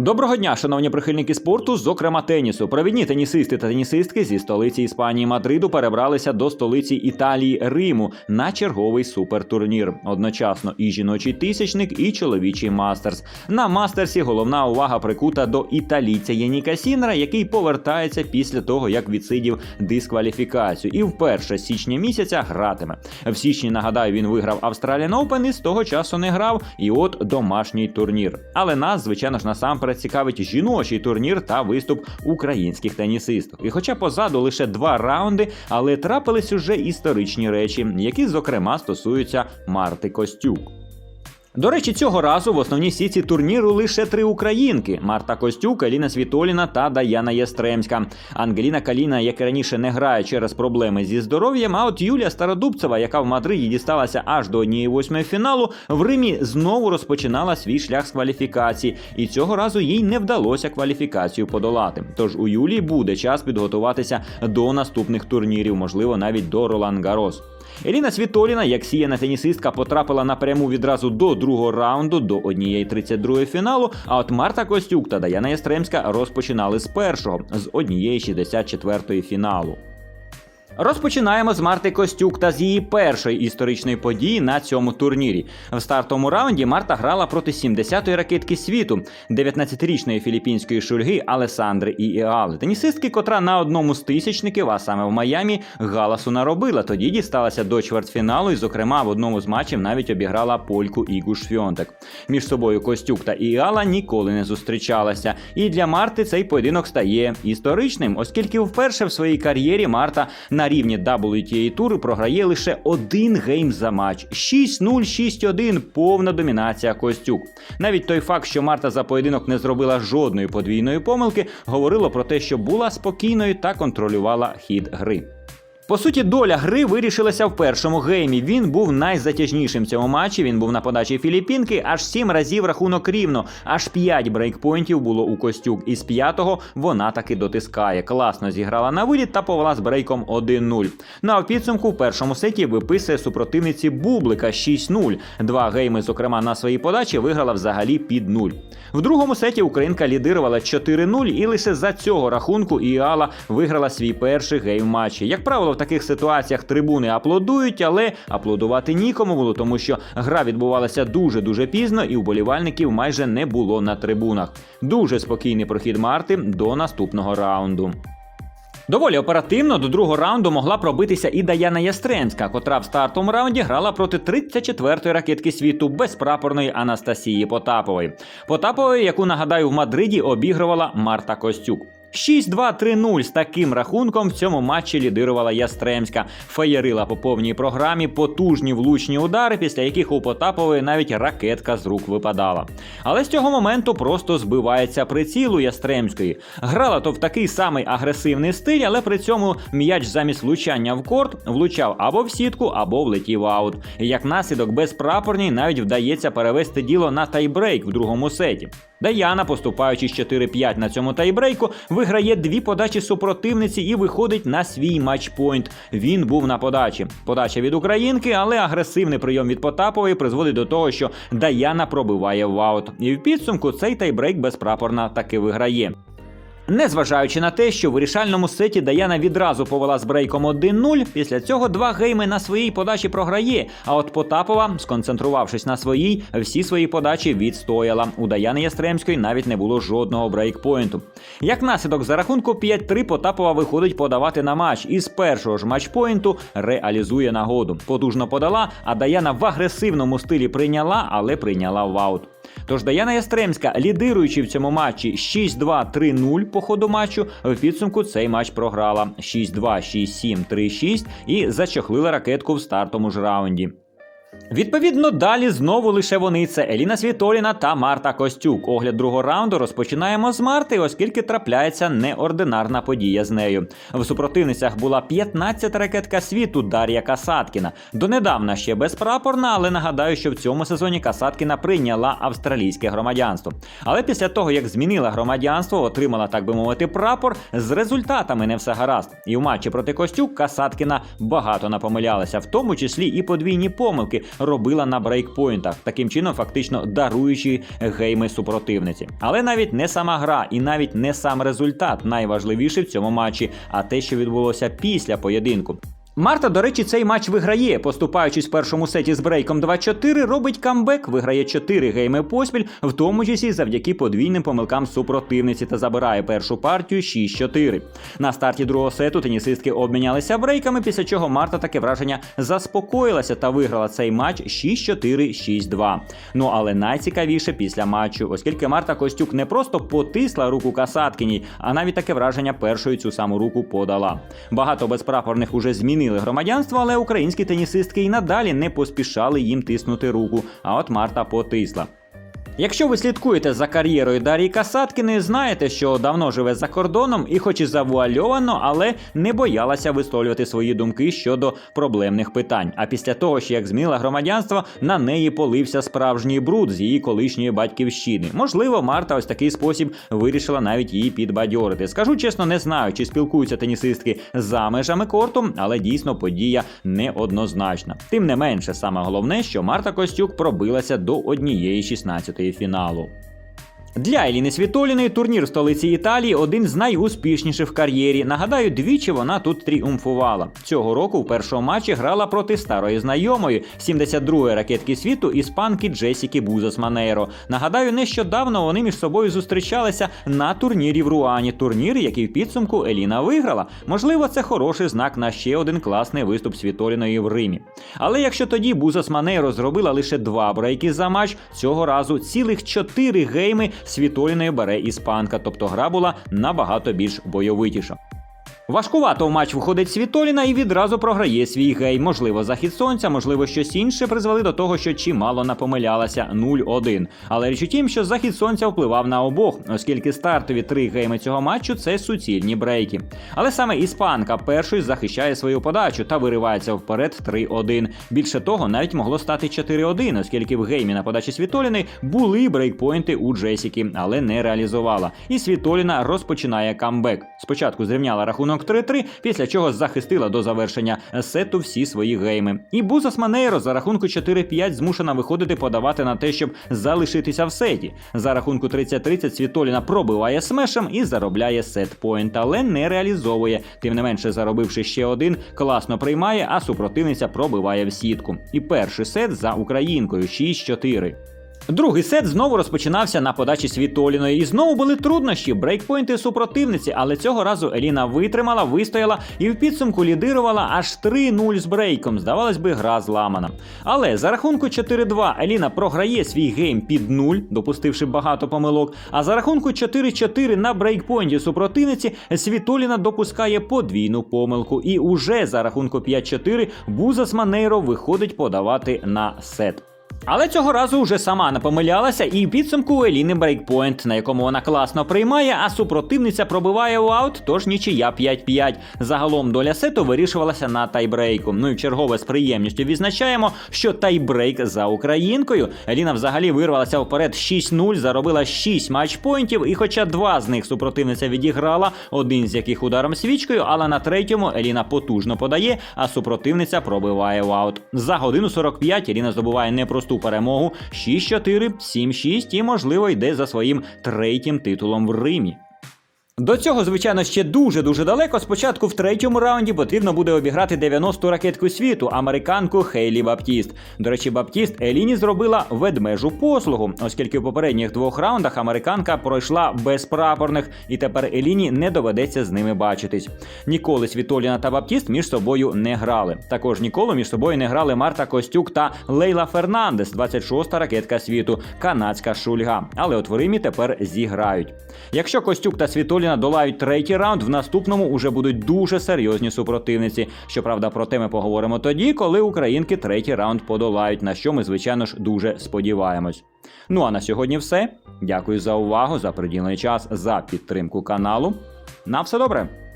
Доброго дня, шановні прихильники спорту, зокрема тенісу. Провідні тенісисти та тенісистки зі столиці Іспанії Мадриду перебралися до столиці Італії Риму на черговий супертурнір. Одночасно і жіночий тисячник, і чоловічий мастерс. На мастерсі головна увага прикута до італійця Яніка Сінера, який повертається після того, як відсидів дискваліфікацію, і вперше з січня місяця гратиме. В січні нагадаю, він виграв Australian Open і з того часу не грав. І от домашній турнір. Але нас, звичайно ж, насамперед цікавить жіночий турнір та виступ українських тенісисток. І хоча позаду лише два раунди, але трапились уже історичні речі, які зокрема стосуються Марти Костюк. До речі, цього разу в основній сіці турніру лише три українки: Марта Костюк, Еліна Світоліна та Даяна Єстремська. Ангеліна Каліна, як раніше, не грає через проблеми зі здоров'ям. А от Юлія Стародубцева, яка в Мадриді дісталася аж до однієї восьмої фіналу, в Римі знову розпочинала свій шлях з кваліфікації, і цього разу їй не вдалося кваліфікацію подолати. Тож у Юлії буде час підготуватися до наступних турнірів, можливо, навіть до Ролан Гарос. Еліна Світоліна, як сіяна тенісистка, потрапила напряму відразу до другого раунду, до однієї 32-ї фіналу. А от Марта Костюк та Даяна Ястремська розпочинали з першого, з однієї 64-ї фіналу. Розпочинаємо з Марти Костюк та з її першої історичної події на цьому турнірі. В стартовому раунді Марта грала проти 70-ї ракетки світу, 19-річної філіппінської шульги Алесандри Іеали. Тенісистки, котра на одному з тисячників, а саме в Майамі, галасу наробила. Тоді дісталася до чвертьфіналу і, зокрема, в одному з матчів навіть обіграла польку Ігу Швьонтек. Між собою Костюк та Іала ніколи не зустрічалася. І для Марти цей поєдинок стає історичним, оскільки вперше в своїй кар'єрі Марта на рівні WTA Tour програє лише один гейм за матч. 6-0, 6-1 повна домінація Костюк. Навіть той факт, що Марта за поєдинок не зробила жодної подвійної помилки, говорило про те, що була спокійною та контролювала хід гри. По суті, доля гри вирішилася в першому геймі. Він був найзатяжнішим в цьому матчі. Він був на подачі Філіппінки. Аж сім разів рахунок рівно. Аж п'ять брейкпойнтів було у Костюк. Із п'ятого вона таки дотискає. Класно зіграла на виліт та повела з брейком 1-0. Ну а в підсумку в першому сеті виписує супротивниці Бублика 6-0. Два гейми, зокрема, на своїй подачі виграла взагалі під 0. В другому сеті Українка лідирувала 4-0, і лише за цього рахунку Іала виграла свій перший гейм матчі. Як правило, таких ситуаціях трибуни аплодують, але аплодувати нікому було, тому що гра відбувалася дуже дуже пізно, і вболівальників майже не було на трибунах. Дуже спокійний прохід Марти до наступного раунду. Доволі оперативно до другого раунду могла пробитися і Даяна Ястремська, котра в стартовому раунді грала проти 34-ї ракетки світу безпрапорної Анастасії Потапової. Потапової, яку нагадаю в Мадриді обігрувала Марта Костюк. 6-2-3-0 з таким рахунком в цьому матчі лідирувала Ястремська. Феєрила по повній програмі потужні влучні удари, після яких у Потапової навіть ракетка з рук випадала. Але з цього моменту просто збивається прицілу Ястремської. Грала то в такий самий агресивний стиль, але при цьому м'яч замість влучання в корт влучав або в сітку, або влетів аут. Як наслідок безпрапорній навіть вдається перевести діло на тайбрейк в другому сеті. Даяна, поступаючи з 4-5 на цьому тайбрейку, виграє дві подачі супротивниці і виходить на свій матчпойнт. Він був на подачі. Подача від українки, але агресивний прийом від Потапової призводить до того, що Даяна пробиває в аут. І в підсумку цей тайбрейк безпрапорна таки виграє. Незважаючи на те, що в вирішальному сеті Даяна відразу повела з брейком 1-0, після цього два гейми на своїй подачі програє. А от Потапова, сконцентрувавшись на своїй, всі свої подачі відстояла. У Даяни Ястремської навіть не було жодного брейкпойнту. Як наслідок за рахунку 5-3 Потапова виходить подавати на матч і з першого ж матчпойнту реалізує нагоду. Потужно подала, а Даяна в агресивному стилі прийняла, але прийняла в аут. Тож Даяна Ястремська, лідируючи в цьому матчі 6-2-3-0 по ходу матчу, в підсумку цей матч програла 6-2, 6-7, 3-6 і зачахлила ракетку в стартовому ж раунді. Відповідно, далі знову лише вони це Еліна Світоліна та Марта Костюк. Огляд другого раунду розпочинаємо з Марти, оскільки трапляється неординарна подія з нею. В супротивницях була 15 ракетка світу Дар'я Касаткіна. Донедавна ще безпрапорна, але нагадаю, що в цьому сезоні Касаткіна прийняла австралійське громадянство. Але після того, як змінила громадянство, отримала, так би мовити, прапор, з результатами не все гаразд. І в матчі проти Костюк Касаткіна багато напомилялася, в тому числі і подвійні помилки робила на брейкпойнтах, таким чином фактично даруючи гейми супротивниці. Але навіть не сама гра і навіть не сам результат найважливіший в цьому матчі, а те, що відбулося після поєдинку. Марта, до речі, цей матч виграє, поступаючись в першому сеті з брейком 2-4, робить камбек, виграє 4 гейми поспіль, в тому числі завдяки подвійним помилкам супротивниці та забирає першу партію 6-4. На старті другого сету тенісистки обмінялися брейками, після чого Марта таке враження заспокоїлася та виграла цей матч 6-4-6-2. Ну але найцікавіше після матчу, оскільки Марта Костюк не просто потисла руку Касаткіній, а навіть таке враження першою цю саму руку подала. Багато безпрапорних уже змінили громадянство, але українські тенісистки і надалі не поспішали їм тиснути руку. А от Марта потисла. Якщо ви слідкуєте за кар'єрою Дарії Касаткіної, знаєте, що давно живе за кордоном і, хоч і завуальовано, але не боялася висловлювати свої думки щодо проблемних питань. А після того, що як змінила громадянство, на неї полився справжній бруд з її колишньої батьківщини. Можливо, Марта ось такий спосіб вирішила навіть її підбадьорити. Скажу чесно, не знаю, чи спілкуються тенісистки за межами корту, але дійсно подія неоднозначна. Тим не менше, саме головне, що Марта Костюк пробилася до однієї 16-ї фіналу. Для Еліни Світоліної турнір в столиці Італії один з найуспішніших в кар'єрі. Нагадаю, двічі вона тут тріумфувала. Цього року в першому матчі грала проти старої знайомої 72-ї ракетки світу іспанки Джесіки Бузос Манейро. Нагадаю, нещодавно вони між собою зустрічалися на турнірі в Руані. Турнір, який в підсумку Еліна виграла. Можливо, це хороший знак на ще один класний виступ Світоліної в Римі. Але якщо тоді Бузос Манейро зробила лише два брейки за матч, цього разу цілих чотири гейми Світоліною бере іспанка, тобто гра була набагато більш бойовитіша. Важкувато в матч виходить Світоліна і відразу програє свій гей. Можливо, захід сонця, можливо, щось інше призвели до того, що чимало напомилялася 0-1. Але річ у тім, що захід сонця впливав на обох, оскільки стартові три гейми цього матчу це суцільні брейки. Але саме іспанка першою захищає свою подачу та виривається вперед 3-1. Більше того, навіть могло стати 4-1, оскільки в геймі на подачі Світоліни були брейкпойнти у Джесіки, але не реалізувала. І Світоліна розпочинає камбек. Спочатку зрівняла рахунок 3-3, після чого захистила до завершення сету всі свої гейми. І Бузас Манейро за рахунку 4-5 змушена виходити подавати на те, щоб залишитися в сеті. За рахунку 30-30 Світоліна пробиває смешем і заробляє сет-поінт, але не реалізовує. Тим не менше, заробивши ще один, класно приймає, а супротивниця пробиває в сітку. І перший сет за українкою 6-4. Другий сет знову розпочинався на подачі Світоліної, і знову були труднощі, брейкпойнти супротивниці, але цього разу Еліна витримала, вистояла і в підсумку лідирувала аж 3-0 з брейком. Здавалось би, гра зламана. Але за рахунку 4-2 Еліна програє свій гейм під 0, допустивши багато помилок. А за рахунку 4-4 на брейкпойнті супротивниці Світоліна допускає подвійну помилку. І уже за рахунку 5-4 Бузас Манейро виходить подавати на сет. Але цього разу вже сама не помилялася, і в підсумку Еліни брейкпойнт, на якому вона класно приймає, а супротивниця пробиває у аут, тож нічия 5-5. Загалом доля сету вирішувалася на тайбрейку. Ну і чергове з приємністю відзначаємо, що тайбрейк за українкою. Еліна взагалі вирвалася вперед 6-0, заробила 6 матчпойнтів, і хоча два з них супротивниця відіграла, один з яких ударом свічкою, але на третьому Еліна потужно подає, а супротивниця пробиває в аут. За годину 45 Еліна здобуває непросту перемогу 6-4, 7-6 і, можливо, йде за своїм третім титулом в Римі. До цього, звичайно, ще дуже-дуже далеко. Спочатку в третьому раунді потрібно буде обіграти 90-ту ракетку світу, американку Хейлі Баптіст. До речі, Баптіст Еліні зробила ведмежу послугу, оскільки в попередніх двох раундах американка пройшла без прапорних, і тепер Еліні не доведеться з ними бачитись. Ніколи Світоліна та Баптіст між собою не грали. Також ніколи між собою не грали Марта Костюк та Лейла Фернандес, 26-та ракетка світу, канадська шульга. Але от в Римі тепер зіграють. Якщо Костюк та Світоліна долають третій раунд, в наступному уже будуть дуже серйозні супротивниці. Щоправда, про те ми поговоримо тоді, коли українки третій раунд подолають, на що ми, звичайно ж, дуже сподіваємось. Ну а на сьогодні все. Дякую за увагу, за приділений час, за підтримку каналу. На все добре!